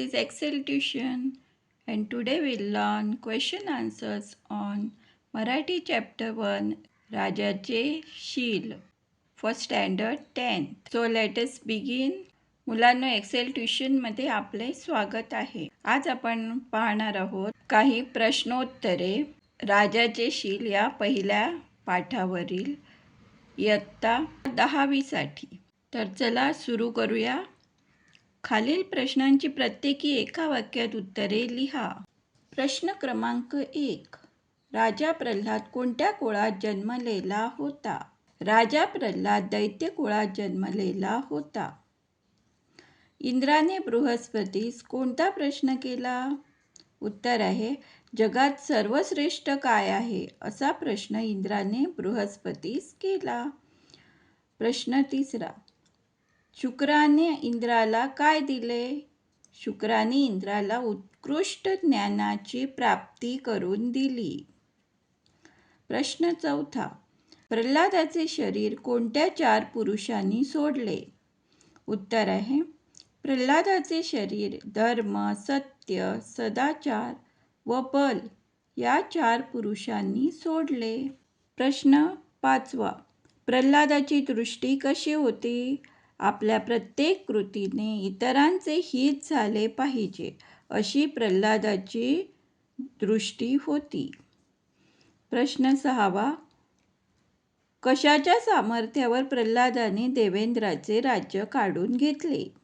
is Excel Tuition and today we'll learn question answers on Marathi chapter 1 Rajache Shil for standard 10. So let us begin. मुलांनो Excel ट्युशनमध्ये आपले स्वागत आहे आज आपण पाहणार आहोत काही प्रश्नोत्तरे राजाचे शील या पहिल्या पाठावरील इयत्ता दहावीसाठी तर चला सुरू करूया खालील प्रश्नांची प्रत्येकी एका वाक्यात उत्तरे लिहा. प्रश्न क्रमांक एक. राजा प्रल्हाद कोणत्या कुळात जन्मलेला होता? राजा प्रल्हाद दैत्य कुळात जन्मलेला होता. इंद्राने बृहस्पतीस कोणता प्रश्न केला? उत्तर आहे जगात सर्वश्रेष्ठ काय आहे? असा प्रश्न इंद्राने बृहस्पतीस केला. प्रश्न तिसरा. शुक्राने इंद्राला काय दिले? शुक्राने इंद्राला उत्कृष्ट ज्ञानाची प्राप्ती करून दिली. प्रश्न चौथा. प्रल्हादाचे शरीर कोणत्या चार पुरुषांनी सोडले? उत्तर आहे प्रल्हादाचे शरीर धर्म सत्य सदाचार व बल या चार पुरुषांनी सोडले. प्रश्न पाचवा. प्रल्हादाची दृष्टी कशी होती? आपल्या प्रत्येक कृतीने इतरांचे हित झाले पाहिजे अशी प्रल्हादाची दृष्टी होती. प्रश्न सहावा कशाच्या सामर्थ्यावर प्रल्हादाने देवेंद्राचे राज्य काढून घेतले?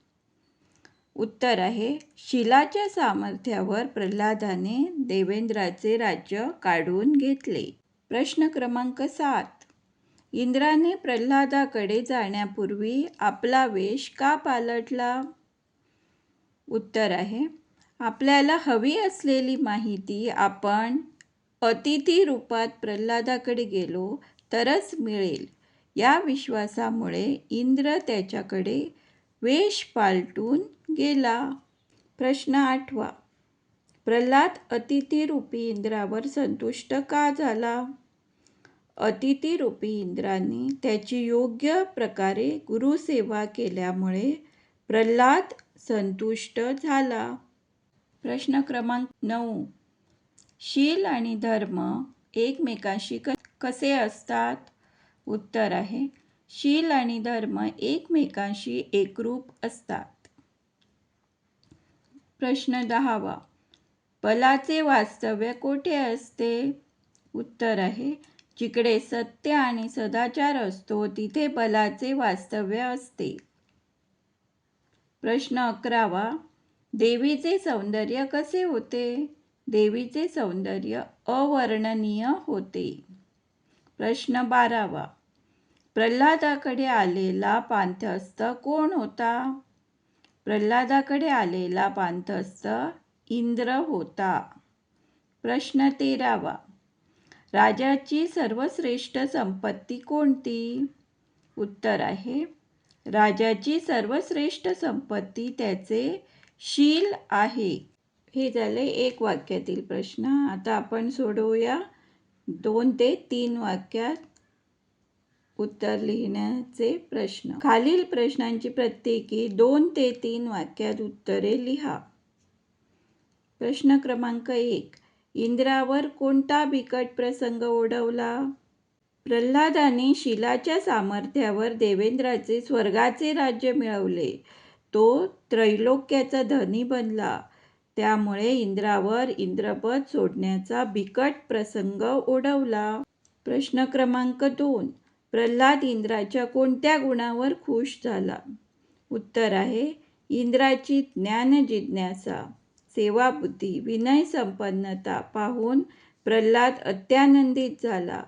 उत्तर आहे शिलाच्या सामर्थ्यावर प्रल्हादाने देवेंद्राचे राज्य काढून घेतले. प्रश्न क्रमांक सात इंद्राने प्रल्हादाकडे जाण्यापूर्वी आपला वेश का पालटला? उत्तर आहे आपल्याला हवी असलेली माहिती आपण अतिथी रूपात प्रल्हादाकडे गेलो तरच मिळेल. या विश्वासामुळे इंद्र त्याच्याकडे वेश पालटून गेला. प्रश्न आठवा प्रल्हाद अतिथीरूपी इंद्रावर संतुष्ट का झाला? अतिथीरूपी इंद्राने त्याची योग्य प्रकारे गुरुसेवा केल्यामुळे प्रल्हाद संतुष्ट झाला. प्रश्न क्रमांक नऊ. शील आणि धर्म एकमेकांशी कसे असतात? उत्तर आहे शील आणि धर्म एकमेकांशी एकरूप असतात. प्रश्न दहावा. बलाचे वास्तव्य कोठे असते? उत्तर आहे जिकडे सत्य आणि सदाचार असतो तिथे बलाचे वास्तव्य असते. प्रश्न अकरावा देवीचे सौंदर्य कसे होते? देवीचे सौंदर्य अवर्णनीय होते. प्रश्न बारावा प्रल्हादाकडे आलेला पांथस्थ कोण होता? प्रल्हादाकडे आलेला पांथस्थ इंद्र होता. प्रश्न तेरावा राजाची सर्वश्रेष्ठ संपत्ती कोणती? उत्तर आहे राजाची सर्वश्रेष्ठ संपत्ती त्याचे शील आहे. हे झाले एक वाक्यातील प्रश्न. आता आपण सोडवूया दोन ते तीन वाक्यात उत्तर लिहिण्याचे प्रश्न. खालील प्रश्नांची प्रत्येकी दोन ते तीन वाक्यात उत्तरे लिहा. प्रश्न क्रमांक एक इंद्रावर कोणता बिकट प्रसंग ओढवला? प्रल्हादाने शिलाच्या सामर्थ्यावर देवेंद्राचे स्वर्गाचे राज्य मिळवले. तो त्रैलोक्याचा धनी बनला. त्यामुळे इंद्रावर इंद्रपद सोडण्याचा बिकट प्रसंग ओढवला. प्रश्न क्रमांक दोन. प्रल्हाद इंद्राच्या कोणत्या गुणावर खुश झाला? उत्तर आहे इंद्राची ज्ञान जिज्ञासा. सेवाबुद्धी विनय संपन्नता पाहून प्रल्हाद अत्यानंदित झाला.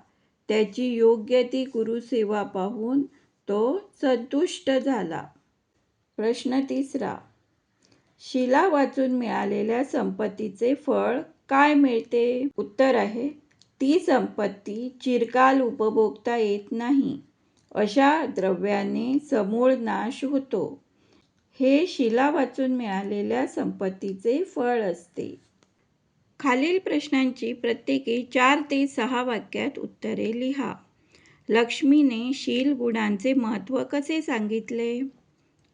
त्याची योग्य ती गुरुसेवा पाहून तो संतुष्ट झाला. प्रश्न तिसरा. शिला वाचून मिळालेल्या संपत्तीचे फळ काय मिळते? उत्तर आहे ती संपत्ती चिरकाल उपभोगता येत नाही. अशा द्रव्याने समूळ नाश होतो. हे शिला वाचून मिळालेल्या संपत्तीचे फळ असते. खालील प्रश्नांची प्रत्येकी चार ते सहा वाक्यात उत्तरे लिहा. लक्ष्मीने शील गुणांचे महत्त्व कसे सांगितले?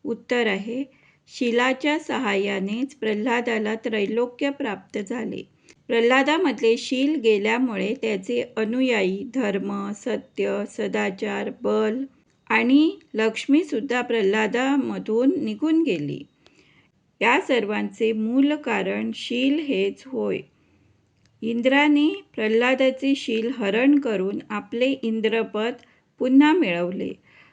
उत्तर आहे शिलाच्या सहाय्यानेच प्रल्हादाला त्रैलोक्य प्राप्त झाले. प्रल्हादामधले शील गेल्यामुळे त्याचे अनुयायी धर्म सत्य सदाचार बल आणि लक्ष्मीसुद्धा प्रल्हादामधून निघून गेली. या सर्वांचे मूल कारण शील हेच होय. इंद्राने प्रल्हादाचे शील हरण करून आपले इंद्रपद पुन्हा मिळवले.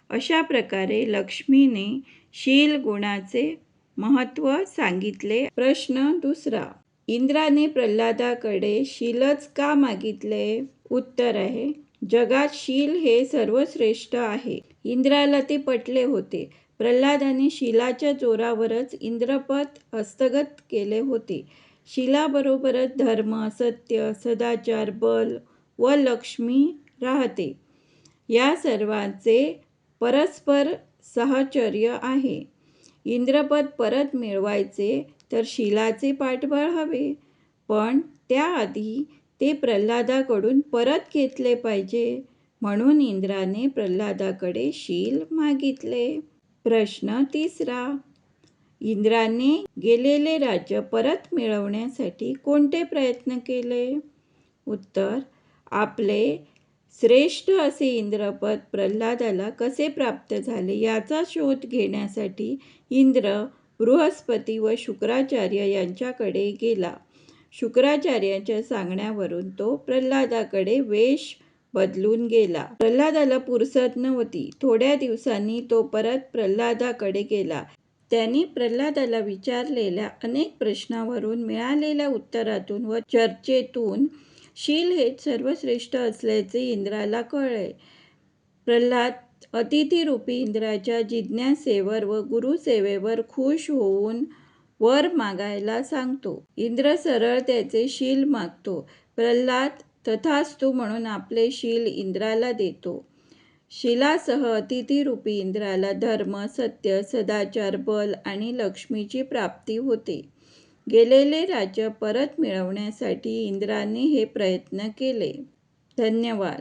अशा प्रकारे लक्ष्मीने शील गुणाचे महत्त्व सांगितले. प्रश्न दुसरा. इंद्राने प्रल्हादाकडे शीलच का मागितले? उत्तर आहे जगात शील हे सर्वश्रेष्ठ आहे. इंद्राला ते पटले होते. प्रल्हादाने शिलाच्या जोरावरच इंद्रपद हस्तगत केले होते. शिलाबरोबरच धर्म सत्य सदाचार बल व लक्ष्मी राहते. या सर्वांचे परस्पर सहचर्य आहे. इंद्रपद परत मिळवायचे तर शिलाचे पाठबळ हवे. पण त्याआधी ते प्रल्हादाकडून परत घेतले पाहिजे म्हणून इंद्राने प्रल्हादाकडे शील मागितले. प्रश्न तिसरा इंद्राने गेलेले राज्य परत मिळवण्यासाठी कोणते प्रयत्न केले? उत्तर आपले श्रेष्ठ असे इंद्रपद प्रल्हादाला कसे प्राप्त झाले याचा शोध घेण्यासाठी इंद्र बृहस्पती व शुक्राचार्य यांच्याकडे गेला. शुक्राचार्यांच्या सांगण्यावरून तो प्रल्हादाकडे वेश बदलून गेला. प्रल्हादाला पुरसत नव्हती. थोड्या दिवसांनी तो परत प्रल्हादाकडे गेला. त्यांनी प्रल्हादाला विचारलेल्या अनेक प्रश्नावरून मिळालेल्या उत्तरातून व चर्चेतून शील हे सर्वश्रेष्ठ असल्याचे इंद्राला कळले. प्रल्हाद अतिथीरूपी इंद्राच्या जिज्ञासेवर व गुरुसेवेवर खुश होऊन वर मागायला सांगतो. इंद्र सरळ त्याचे शील मागतो. प्रल्हाद तथास्तु म्हणून आपले शील इंद्राला देतो. शिलासह अतिथीरूपी इंद्राला धर्म सत्य सदाचार बल आणि लक्ष्मीची प्राप्ती होते. गेलेले राज्य परत मिळवण्यासाठी इंद्राने हे प्रयत्न केले. धन्यवाद.